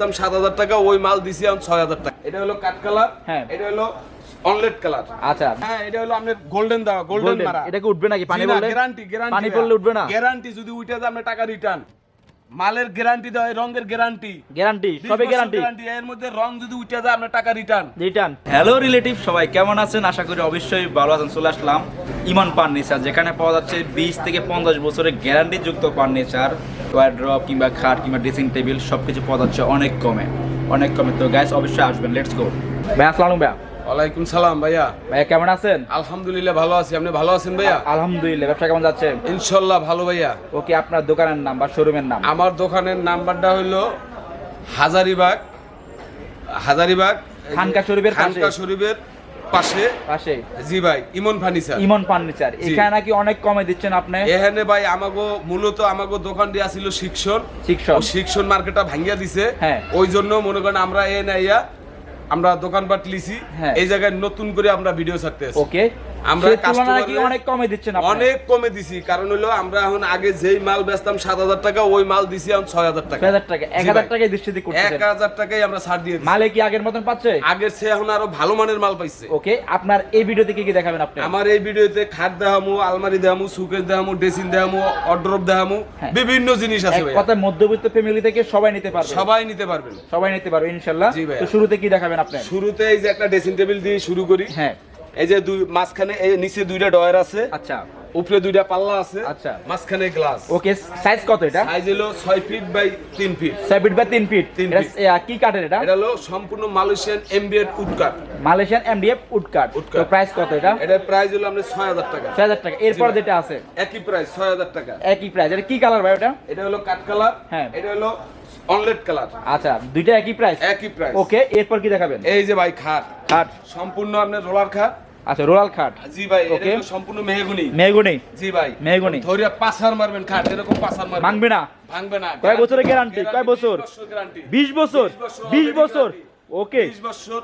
দাম সাত হাজার টাকা ওই মাল দিছি আমি ছয় হাজার টাকা। এটা হলো কাঠ কালার হ্যাঁ। এটা হলো অনলেট কালার। আচ্ছা। হ্যাঁ এটা হলো আপনার গোল্ডেন দেওয়া গোল্ডেন মারা। এটা কি উঠবে নাকি? পানি পড়লে? গ্যারান্টি গ্যারান্টি পানি পড়লে উঠবে না? গ্যারান্টি যদি উঠে যায় আপনার টাকা রিটার্ন মালের গ্যারান্টি দেয় রঙের গ্যারান্টি গ্যারান্টি সবে গ্যারান্টি এর মধ্যে রং যদি উঠে যায় আপনার টাকা রিটার্ন রিটার্ন হ্যালো রিলেটিভ সবাই কেমন আছেন? আশা করি অবশ্যই ভালো আছেন। চলে আসলাম ইমান ফার্নিচার যেখানে পাওয়া যাচ্ছে বিশ থেকে পঞ্চাশ বছরের গ্যারান্টি যুক্ত ফার্নিচার ওয়ার্ড্রপ কিংবা খাট কিংবা ড্রেসিং টেবিল সব কিছু পাওয়া যাচ্ছে অনেক কমে অনেক কমে। তো গ্যাস অবশ্যই আসবেন। লেটস গো ভাই আসসালাম ভাইয়া। ওয়ালাইকুম সালাম ভাইয়া। ভাইয়া কেমন আছেন? আলহামদুলিল্লাহ ভালো আছি। আপনি ভালো আছেন ভাইয়া? আলহামদুলিল্লাহ ব্যবসা কেমন যাচ্ছে ইনশাল্লাহ ভালো ভাইয়া। ওকে আপনার দোকানের নাম বা শোরুমের নাম? আমার দোকানের নাম্বারটা হইল হাজারিবাগ হাজারিবাগ খানকা শরীফের পাশে। খানকা শরীফের পাশে। পাশে? জি ভাই ইমন ফার্নিচার। ইমন ফার্নিচার। এখানে নাকি অনেক কমে দিচ্ছেন আপনি? এখানে ভাই আমাগো মূলত আমাগো দোকানটি আছিল শিক্ষণ। শিক্ষক শিক্ষণ মার্কেটটা ভাঙ্গিয়া দিছে। হ্যাঁ। ওই জন্য মনে করেন আমরা এ নাইয়া আমরা দোকানপাট লিছি। হ্যাঁ। এই জায়গায় নতুন করে আমরা ভিডিও ছাড়তে ওকে আমরা আমরা তুলনায় নাকি customer-রে অনেক কমে দিচ্ছেন অনেক কমে দিছি। কারণ হলো আমরা এখন আগে যেই মাল বেচতাম সাত হাজার টাকা ওই মাল দিছি এখন ছয় হাজার টাকা। হাজার টাকা। এক হাজার টাকায় দৃষ্টি এক হাজার টাকাই আমরা ছাড় দিয়ে মালে কি আগের মতন পাচ্ছে? আগের সে এখন আরও ভালো মানের মাল পাইছে। ওকে আপনার এই ভিডিওতে কি কি দেখাবেন আপনি? আমার এই ভিডিওতে খাট দেখামু আলমারি দেখামু দেখামু ড্রেসিং দেখামু অর্ড্রপ দেখামু হ্যাঁ। বিভিন্ন জিনিস আছে কথা মধ্যবিত্ত ফ্যামিলি থেকে সবাই নিতে পারবে। সবাই নিতে পারবেন সবাই নিতে পারবে ইনশাল্লাহ। তো শুরুতে কি দেখাবেন আপনি? শুরুতে এই যে একটা ড্রেসিং টেবিল দিয়ে শুরু করি। হ্যাঁ। এই যে দুই মাঝখানে নিচে দুইটা ডয়ার আছে। আচ্ছা। উপরে দুইটা পাল্লা আছে আচ্ছা। মাঝখানে গ্লাস ওকে সাইজ কত এটা? সাইজ হলো ছয় ফিট বাই তিন ফিট ছয় ফিট বাই তিন ফিট এটা কি কাঠের এটা? এটা হলো সম্পূর্ণ মালয়েশিয়ান এমবিএড উড কাঠ। মালয়েশিয়ান এমডিএফ উড কাঠ। তো প্রাইস কত এটা? এটার প্রাইস হলো ছয় হাজার টাকা। ছয় হাজার টাকা। এরপর যেটা আছে? একই প্রাইস ছয় হাজার টাকা। একই প্রাইস এটা কি কালার ভাই ওটা এটা হলো কাঠ কালার হ্যাঁ। এটা হলো অনলেট কালার আচ্ছা দুইটা একই প্রাইস একই প্রাইস ওকে এরপর কি দেখাবেন? এই যে ভাই খাট। খাট। সম্পূর্ণ আপনার রোলার খাট। আচ্ছা রোলাল খাট। জি ভাই ওকে সম্পূর্ণ মেহগুনি। মেহগুনি। জি ভাই। মেহগুনি। ধরে পাসার মারবেন খাট এরকম পাসার মারবেন। ভাঙবে না। ভাঙবে না। কয় বছরের গ্যারান্টি কয় বছর? গ্যারান্টি বিশ বছর? বিশ বছর ওকে 20 বছর।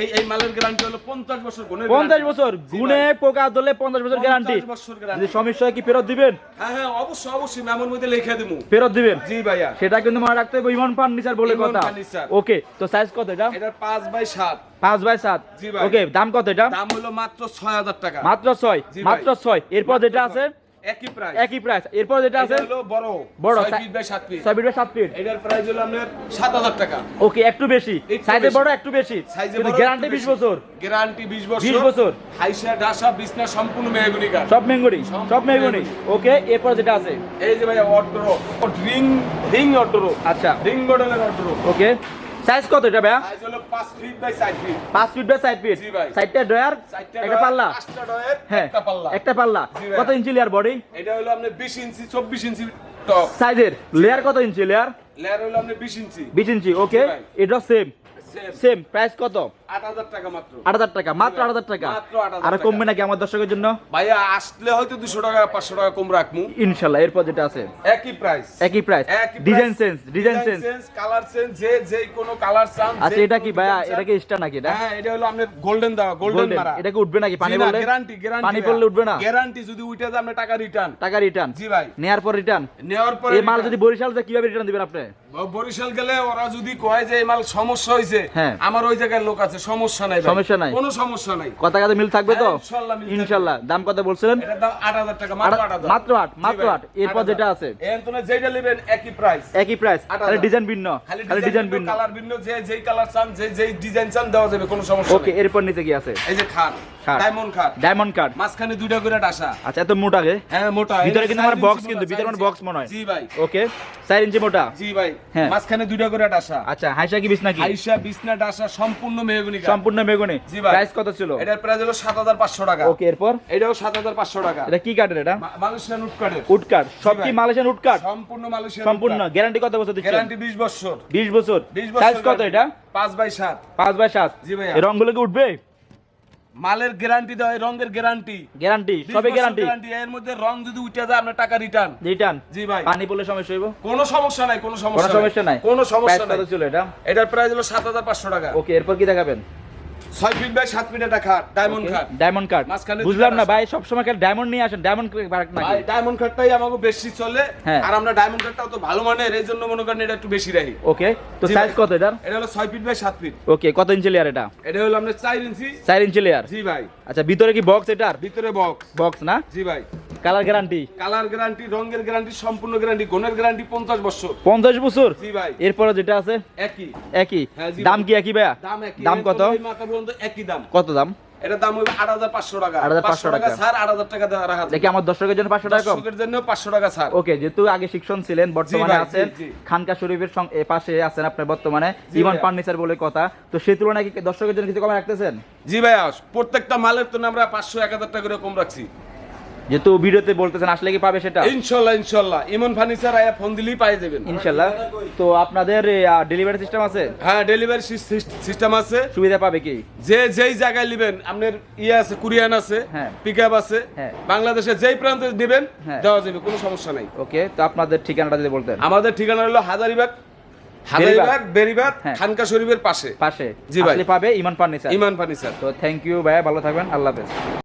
এই এই মালের গ্যারান্টি হলো 50 বছর গুণের পঞ্চাশ বছর জি পোকা ধরলে পঞ্চাশ বছর 50 বছর guarantee। সমস্যা কি ফেরত দিবেন? হ্যাঁ হ্যাঁ অবশ্যই অবশ্যই মেমোর মধ্যে লিখে দেবো ফেরত দিবেন? জি ভাইয়া। সেটা কিন্তু মনে রাখতে হবে ইমন ফার্নিচার বলে কথা। ওকে তো সাইজ কত এটা? এটার 5 বাই 7 পাঁচ বাই সাত। জি ওকে দাম কত এটা? দাম হলো মাত্র 6000 টাকা। মাত্র ছয় মাত্র ছয়। এরপর যেটা আছে? একই প্রাইস একই প্রাইস এরপর যেটা আছে? হলো বড়। বড়, 6 ফিট বাই 7 ফিট ছয় ফিট বাই সাত ফিট এটার প্রাইস হলো আপনার 7000 টাকা। ওকে একটু বেশি। সাইজে বড় একটু বেশি। সাইজে বড় গ্যারান্টি একটু বিশ। বেশি। বছর। গ্যারান্টি 20 বছর। 20 বছর। হাইসা ডাসা বিছনা সম্পূর্ণ মেহগুনি কাঠ। সব মেঙ্গুনি সব মেহগনি। ওকে এরপর যেটা আছে? এই যে ভাইয়া অর্ডারো রিং রিং অর্ডারো আচ্ছা। রিং মডেলের অর্ডারো ওকে। সাইজ কত এটা ভাই সাইজ হলো 5 feet by 7 feet 5 feet by side feet জি ভাই। সাইডটা ডয়ার একটা পাল্লা। পাঁচটা ডয়ার, হ্যাঁ একটা পাল্লা। একটা পাল্লা। কত ইঞ্চি লেয়ার বডি এটা হলো আপনি 20 ইঞ্চি 24 ইঞ্চি টপ সাইজের লেয়ার কত ইঞ্চি লেয়ার লেয়ার হলো আপনি 20 ইঞ্চি। বিশ ইঞ্চি ওকে এটা সেম সেম প্রাইস কত? 8000 টাকা মাত্র। আট হাজার টাকা মাত্র। আট হাজার টাকা? মাত্র 8,000 আর কমবে নাকি আমার দর্শকের জন্য? ভাইয়া আসলে হয়তো 200 টাকা 500 টাকা কম ইনশাল্লাহ এরপর যেটা আছে। একই প্রাইস একই price design sense design sense colour sense যে যে কোনো কালার চান আচ্ছা এটা কি ভাইয়া? এটা কি স্টার নাকি এটা? হ্যাঁ এটা হলো আপনার গোল্ডেন দেওয়া গোল্ডেন মারা। এটা কি উঠবে নাকি? পানি পড়লে? গ্যারান্টি গ্যারান্টি পানি পড়লে উঠবে না? গ্যারান্টি যদি উঠে যায় টাকা রিটার্ন টাকা রিটার্ন জি ভাই। নেয়ার পর রিটার্ন নেওয়ার পরে এই মাল যদি বরিশাল যায় কীভাবে রিটার্ন দিবেন আপনি? বরিশাল গেলে ওরা যদি কয় যে এই মাল সমস্যা হয়েছে হ্যাঁ। আমার ওই জায়গার লোক আছে সমস্যা নাই সমস্যা নাই। কোনো সমস্যা নাই। কথা কথা মিল থাকবে তো? হ্যাঁ। ইনশাল্লাহ। দাম কত বলছিলেন? দাম টাকা মাত্র আট- আট হাজার। মাত্র আট, মাত্র আট। এরপর যেটা আছে? যেটা নেবেন একই প্রাইস একই প্রাইস খালি ডিজাইন ভিন্ন। খালি ডিজাইন ভিন্ন কালার ভিন্ন যে যেই কালার চান যে যেই ডিজাইন চান দেওয়া যাবে কোনো সমস্যা ওকে এরপর নিচে কি আছে? এই যে খাট। ডায়মন্ড ডায়মন্ড মাঝখানে দুইটা করে ডাসা। আচ্ছা এত মোটা গে? হ্যাঁ মোটা ভিতরে কিন্তু আমার চার কিন্তু, ভিতরে আমার ইঞ্চি। মনে হয়। জি ভাই। ওকে চার ইঞ্চি মোটা? জি ভাই। হ্যাঁ। মাঝখানে দুইটা করে ডাসা। আচ্ছা হাইসা কি বিছনা ডাসা সম্পূর্ণ মেহগনি সম্পূর্ণ বেগুনি জি ভাই। প্রাইস কত ছিল? এটার প্রাইস হলো সাত হাজার পাঁচশো টাকা। ওকে এরপর? এটাও সাত হাজার পাঁচশো টাকা। এটা কি কাঠের এটা? মা- মালয়েশিয়ান উড কাঠের উড কাঠ সব কি ভাই। মালয়েশিয়ান উড কাঠ সম্পূর্ণ মালয়েশিয়ান সম্পূর্ণ। গ্যারান্টি কত বছর দিচ্ছেন? গ্যারান্টি বিশ বছর। বিশ বছর। সাইজ কত এটা? পাঁচ বাই সাত। পাঁচ বাই সাত। জি। এই রংগুলো কি উঠবে? মালের গ্যারান্টি দেয় রঙের গ্যারান্টি গ্যারান্টি সবে গ্যারান্টি এর মধ্যে রং যদি উঠে যায় আপনার টাকা রিটার্ন রিটার্ন জি ভাই। পানি পড়লে সমস্যা হইব? কোনো সমস্যা নাই কোনো সমস্যা নাই। কোনো সমস্যা নাই। এটা? এটার প্রাইস হলো সাত হাজার পাঁচশো টাকা। ওকে এরপর কি দেখাবেন? ছয় ফিট বাই সাত ফিট একটা খাট ডায়মন্ড খাট। ডায়মন্ড মাঝখানে বুঝলাম না ভাই সবসময় খালি ডায়মন্ড নিয়ে আসেন ডায়মন্ড নাকি? ভাই ডায়মন্ড কাটটাই আমাকে বেশি চলে হ্যাঁ। আর আমরা ডায়মন্ড কাটটাও তো ভালো মানের এই জন্য মনে করেন এটা একটু বেশি রাখি। ওকে তো সাইজ। কত এটার? এটা হলো ছয় ফিট বাই সাত ফিট। ওকে কত ইঞ্চি লেয়ার এটা? এটা হলো আপনার চার ইঞ্চি। চার ইঞ্চি লেয়ার জি ভাই। আচ্ছা ভিতরে কি বক্স এটার? ভিতরে বক্স বক্স না? জি ভাই। Colour guarantee? কালার গ্যারান্টি রঙের গ্যারান্টি সম্পূর্ণ গ্যারান্টি গুণের গ্যারান্টি পঞ্চাশ বছর। পঞ্চাশ বছর? জি ভাই। এরপরে যেটা আছে? একই। একই? হ্যাঁ, দাম কি একই ভাইয়া? দাম একই। দাম কত? মাথা পর্যন্ত একই দাম। কত দাম? এটা দাম হইবে আট হাজার পাঁচশো টাকা। 8,500 টাকা। স্যার আট হাজার টাকা রাখা দেখি আমার দর্শকের জন্য পাঁচশো টাকা দর্শকের জন্য পাঁচশো টাকা স্যার ওকে যেহেতু আগে শিক্ষণ ছিলেন বর্তমানে আছেন খানকা শরীফের পাশে আছেন আপনার বর্তমানে ইমান। ফার্নিচার বলে কথা। তো সেই তুলনায় কি দর্শকের জন্য কিছু কমে রাখতেছেন? জি ভাইয়া প্রত্যেকটা মালের তো আমরা পাঁচশো এক হাজার টাকা করে কম রাখছি। যেহেতু ভিডিওতে বলতেছেন আসলে কি পাবে সেটা? ইনশাল্লাহ ইনশাল্লাহ। ইমন ফার্নিচার আয়া ফোন দিলেই পাই যাবেন। ইনশাল্লাহ। তো আপনাদের ডেলিভারি সিস্টেম আছে? হ্যাঁ ডেলিভারি সিস্টেম আছে। সুবিধা পাবে কি? যে যেই জায়গায় নেবেন আপনার ইয়ে আছে কুরিয়ান আছে হ্যাঁ। আছে হ্যাঁ। বাংলাদেশে যেই প্রান্তে নেবেন হ্যাঁ। দেওয়া যাবে কোনো সমস্যা নাই। ওকে তো আপনাদের ঠিকানাটা যদি বলতেন। আমাদের ঠিকানা হলো হাজারিবাগ। হাজারিবাগ বেরিবাগ। খানকা শরীফের পাশে। পাশে। জি ভাই। পাবে ইমান ফার্নিচার ইমান ফার্নিচার তো থ্যাংক ইউ ভাইয়া ভালো থাকবেন। আল্লাহ হাফেজ।